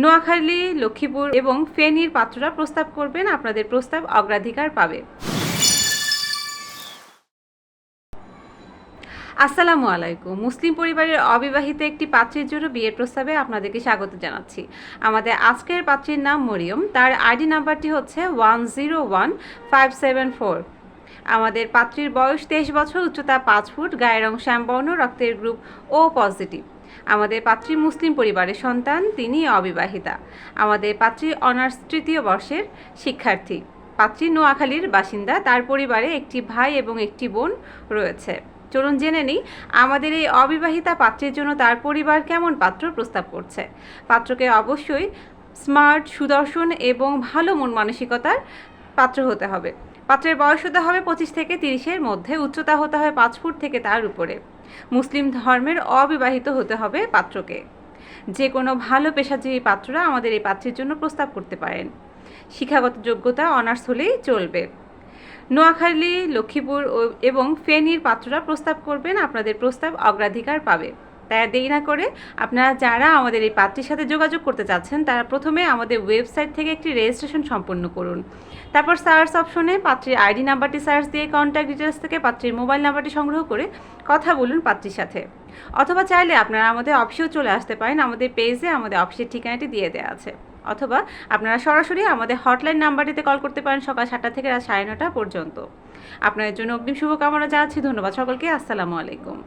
নোয়াখালী, লক্ষ্মীপুর এবং ফেনীর পাত্ররা প্রস্তাব করবেন, আপনাদের প্রস্তাব অগ্রাধিকার পাবে। আসসালামু আলাইকুম। মুসলিম পরিবারের অবিবাহিত একটি পাত্রীর জন্য বিয়ের প্রস্তাবে আপনাদেরকে স্বাগত জানাচ্ছি। আমাদের আজকের পাত্রীর নাম মরিয়ম। তার আইডি নাম্বারটি হচ্ছে one zero one five seven four. আমাদের পাত্রীর বয়স তেইশ বছর, উচ্চতা পাঁচ ফুট, গায়ের রং শ্যামবর্ণ, রক্তের গ্রুপ ও পজিটিভ। আমাদের পাত্রী মুসলিম পরিবারের সন্তান, তিনি অবিবাহিতা। আমাদের পাত্রী অনার্স তৃতীয় বর্ষের শিক্ষার্থী। পাত্রী নোয়াখালীর বাসিন্দা, তার পরিবারে একটি ভাই এবং একটি বোন রয়েছে। চলুন জেনে নিই, আমাদের এই অবিবাহিতা পাত্রের জন্য তার পরিবার কেমন পাত্র প্রস্তাব করছে। পাত্রকে অবশ্যই স্মার্ট, সুদর্শন এবং ভালো মন মানসিকতার পাত্র হতে হবে। পাত্রের বয়স হতে হবে পঁচিশ থেকে তিরিশের মধ্যে, উচ্চতা হতে হবে পাঁচ ফুট থেকে তার উপরে। মুসলিম ধর্মের অবিবাহিত হতে হবে পাত্রকে। যে কোনো ভালো পেশাজীবী পাত্ররা আমাদের এই পাত্রের জন্য প্রস্তাব করতে পারেন। শিক্ষাগত যোগ্যতা অনার্স হলেই চলবে। নোয়াখালী, লক্ষ্মীপুর এবং ফেনীর পাত্ররা প্রস্তাব করবেন, আপনাদের প্রস্তাব অগ্রাধিকার পাবে। তাই দেরি না করে আপনারা যারা আমাদের এই পাত্রীর সাথে যোগাযোগ করতে চাচ্ছেন, তারা প্রথমে আমাদের ওয়েবসাইট থেকে একটি রেজিস্ট্রেশন সম্পন্ন করুন। তারপর সার্চ অপশনে পাত্রীর আইডি নাম্বারটি সার্চ দিয়ে কন্ট্যাক্ট ডিটেলস থেকে পাত্রীর মোবাইল নাম্বারটি সংগ্রহ করে কথা বলুন পাত্রীর সাথে। অথবা চাইলে আপনারা আমাদের অফিসেও চলে আসতে পারেন, আমাদের পেজে আমাদের অফিসের ঠিকানাটি দিয়ে দেওয়া আছে। অথবা আপনারা সরাসরি আমাদের হটলাইন নাম্বারটিতে কল করতে পারেন সকাল সাতটা থেকে রাত সাড়ে নটা পর্যন্ত। আপনাদের জন্য অগ্রিম শুভকামনা জানাচ্ছি। ধন্যবাদ সকলকে। আসসালামু আলাইকুম।